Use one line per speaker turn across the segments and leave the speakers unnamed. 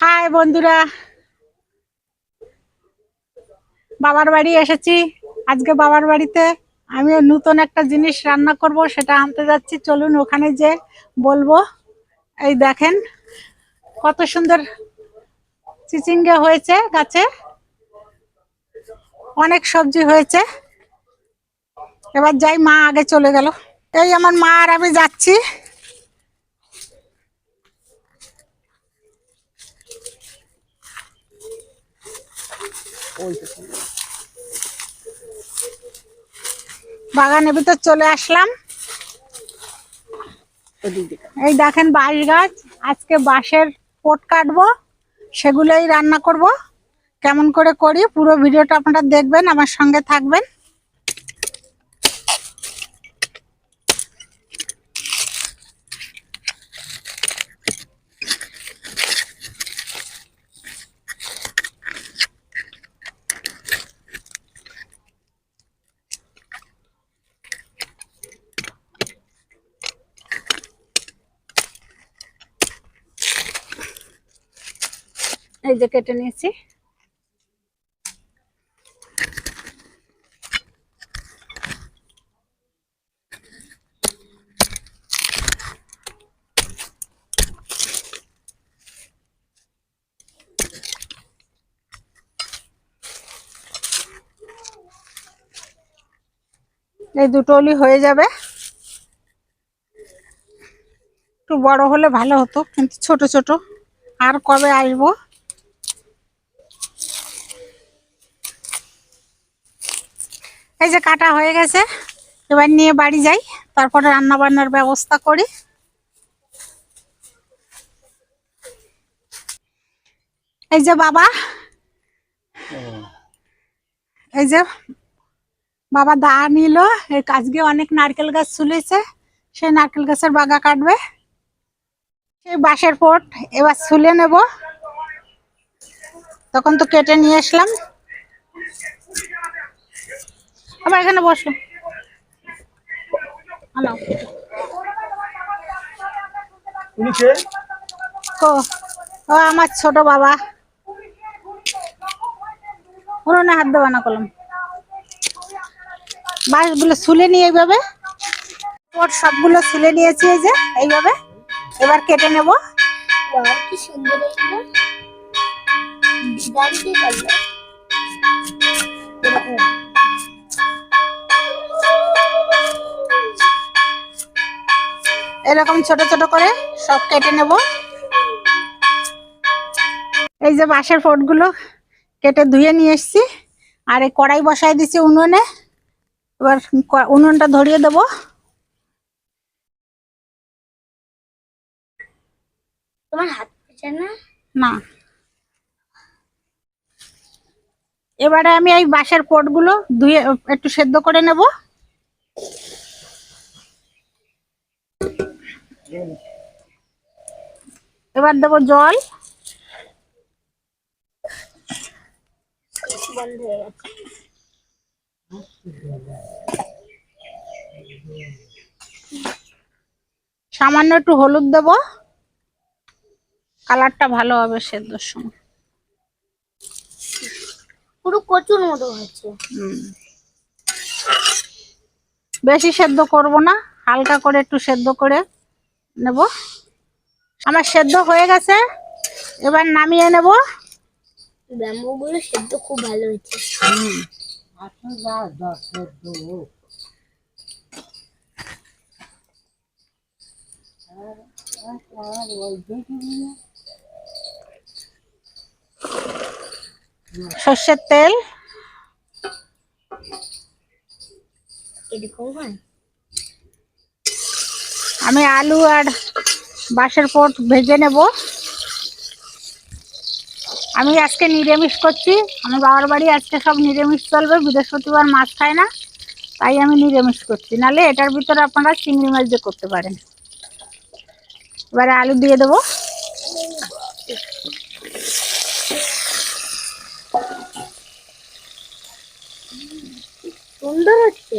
High বন্ধুরা। বাবার বাড়ি এসেছি। আজকে বাবার বাড়িতে আমি নতুন একটা জিনিস রান্না করব, সেটা আনতে যাচ্ছি। চলুন ওখানে যে বলব। এই দেখেন, কত সুন্দর চিচিঙ্গা হয়েছে গাছে। অনেক সবজি হয়েছে। এবার যাই, মা আগে চলে গেল। এই আমার মা আর আমি যাচ্ছি। বাগানের ভিতর চলে আসলাম। এই দেখেন বাঁশ গাছ, আজকে বাঁশের পোট কাটবো, সেগুলোই রান্না করব। কেমন করে করি পুরো ভিডিওটা আপনারা দেখবেন, আমার সঙ্গে থাকবেন। এই যে কেটে নিয়েছি। এই দুটো অলি হয়ে যাবে। একটু বড় হলে ভালো হতো, কিন্তু ছোট ছোট। আর কবে আসব? এই যে কাটা হয়ে গেছে, এবার নিয়ে বাড়ি যাই, তারপরে রান্না বান্নার ব্যবস্থা করি। এই যে বাবা, এই যে বাবা দা নিল, এই আজকে অনেক নারকেল গাছ ছুলেছে সেই নারকেল গাছের বাগা কাটবে। সেই বাঁশের পট এবার ছুলে নেব। তখন তো কেটে নিয়ে আসলাম। আবার এখানে বসো। হ্যালো
উনি কে
ও ও আমার ছোট বাবা। উনুনে হাত দেওয়া না করলাম বাঁশগুলো শুলে নিয়ে এইভাবে। ওর সবগুলো শুলে নিয়েছি এই যে এইভাবে। এবার কেটে নেব।
কি সুন্দর
এরকম ছোট ছোট করে সব কেটে নেব। এই যে বাঁশের ফোটগুলো কেটে ধুয়ে নিয়ে এসেছি। আর এই কড়াই বসাই দিছি উনুনে। এবার উনুনটা ধরিয়ে দেব।
তোমার হাত না?
না। এবারে আমি এই বাঁশের পটগুলো ধুয়ে একটু সেদ্ধ করে নেব। এবার দেবো জল।
বন্ধ হয়ে গেছে
সামান্য একটু হলুদ দেব। কালারটা ভালো হবে সেদ্ধর সময়।
পুরো কচুর মতো হচ্ছে।
বেশি সেদ্ধ করব না হালকা করে একটু সেদ্ধ করে নেব। আমার সেদ্ধ হয়ে গেছে। এবার নামিয়ে নেব।
ব্যাম্বু গুলো সেদ্ধ খুব ভালো হয়েছে।
সর্ষের তেল।
এরকম হয়?
আমি আলু আর বাঁশের পট ভেজে নেব। আমি আজকে নিরামিষ করছি। আমার বাবার বাড়ি আজকে সব নিরামিষ চলবে বৃহস্পতিবার মাছ খায় না তাই আমি নিরামিষ করছি। নালে এটার ভিতরে আপনারা চিংড়ি মাছ দিয়ে করতে পারেন। এবারে আলু দিয়ে দেবো।
সুন্দর হচ্ছে।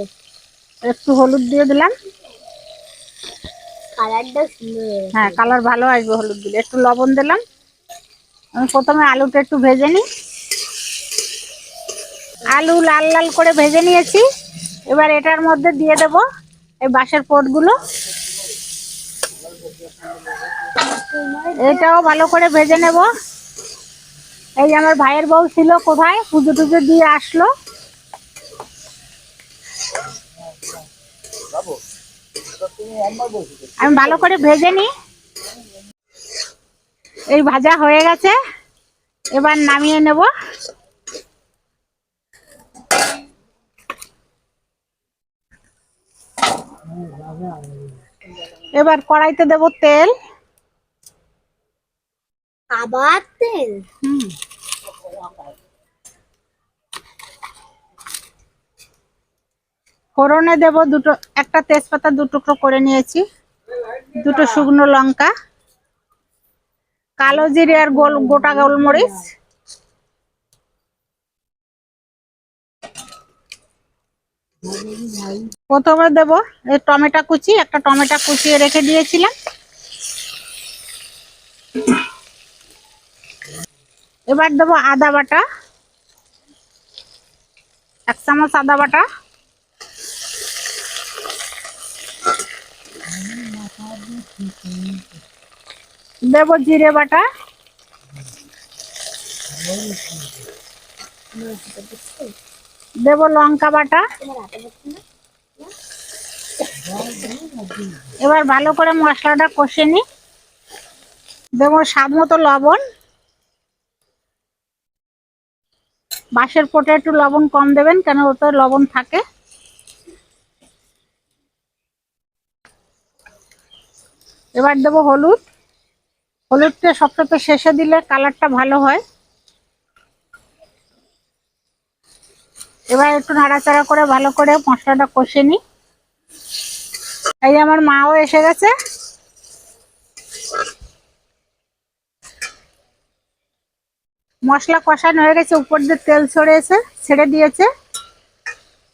একটু হলুদ দিয়ে দিলাম। হ্যাঁ কালার ভালো আসবে হলুদ দিলে। একটু লবণ দিলাম। আমি প্রথমে আলুটা একটু ভেজে নিই। আলু লাল লাল করে ভেজে নিয়েছি। এবার এটার মধ্যে দিয়ে দেব এই বাঁশের পটগুলো। এটাও ভালো করে ভেজে নেব। এই আমার ভাইয়ের বউ ছিল কোথায়? পুজো টুজো দিয়ে আসলো। আমি ভালো করে ভেজে নিই। এই ভাজা হয়ে গেছে। এবার নামিয়ে নেব। এবার কড়াইতে দেব তেল।
আবার তেল?
হুম। ফোড়নে দেব দুটো, একটা তেজপাতা দু টুকরো করে নিয়েছি। দুটো শুকনো লঙ্কা, কালো জিরে আর গোল, গোটা গোলমরিচ। প্রথমে দেব এই টমেটো কুচি, একটা টমেটো কুচিয়ে রেখে দিয়েছিলাম। এবার দেবো আদা বাটা, এক চামচ আদা বাটা। দেব জিরে বাটা। দেব লঙ্কা বাটা। এবার ভালো করে মশলাটা কষে নি। দেবো স্বাদ মতো লবণ। বাঁশের পোটে একটু লবণ কম দেবেন, কেন ওতে লবণ থাকে। এবার দেবো হলুদ। হলুদটা সবটাতে শেষে দিলে কালারটা ভালো হয়। এবার একটু নাড়াচাড়া করে ভালো করে মশলাটা কষে নিই। এই আমার মাও এসে গেছে। মশলা কষানো হয়ে গেছে, উপর দিয়ে তেল ছড়িয়েছে, ছেড়ে দিয়েছে।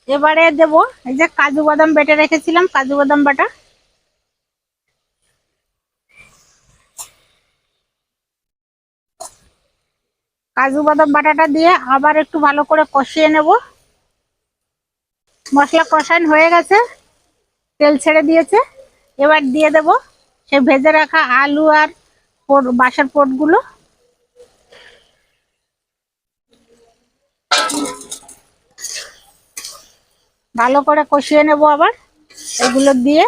এবারে দেব, এই যে কাজু বাদাম বেটে রেখেছিলাম, কাজু বাদাম বাটা। কাজু বাদাম বাটাটা দিয়ে আবার একটু ভালো করে কষিয়ে নেব। মশলা কষান হয়ে গেছে, তেল ছেড়ে দিয়েছে। এবার দিয়ে দেব সে ভেজে রাখা আলু আর পোট, বাসার পোটগুলো। ভালো করে কষিয়ে নেব আবার। এগুলো দিয়ে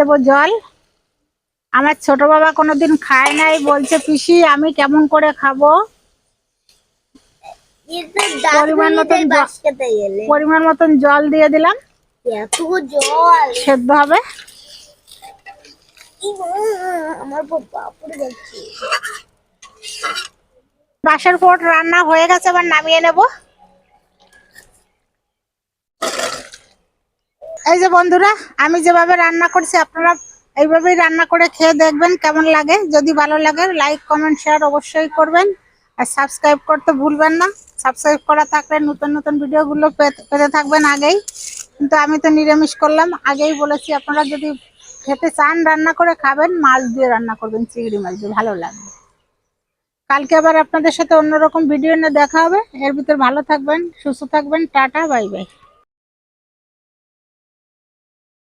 দেবো জল। আমার ছোট বাবা কোনোদিন খায় নাই বলছে পিসি আমি কেমন করে খাব? পরিমাণ মতন পরিমাণ জল দিয়ে দিলাম।
জল।
সেদ্ধ হবে।
আমার
পোট রান্না হয়ে গেছে আবার নামিয়ে নেব। এই যে বন্ধুরা, আমি যেভাবে রান্না করছি, আপনারা এইভাবেই রান্না করে খেয়ে দেখবেন কেমন লাগে। যদি ভালো লাগে লাইক কমেন্ট শেয়ার অবশ্যই করবেন। আর সাবস্ক্রাইব করতে ভুলবেন না। সাবস্ক্রাইব করা থাকলে নতুন নতুন ভিডিওগুলো পেতে থাকবেন আগেই। কিন্তু আমি তো নিরামিষ করলাম। আগেই বলেছি, আপনারা যদি খেতে চান রান্না করে খাবেন, মাছ দিয়ে রান্না করবেন, চিংড়ি মাছ দিয়ে, ভালো লাগবে। কালকে আবার আপনাদের সাথে অন্যরকম ভিডিও নিয়ে দেখা হবে। এর ভিতর ভালো থাকবেন, সুস্থ থাকবেন, টাটা, বাই বাই।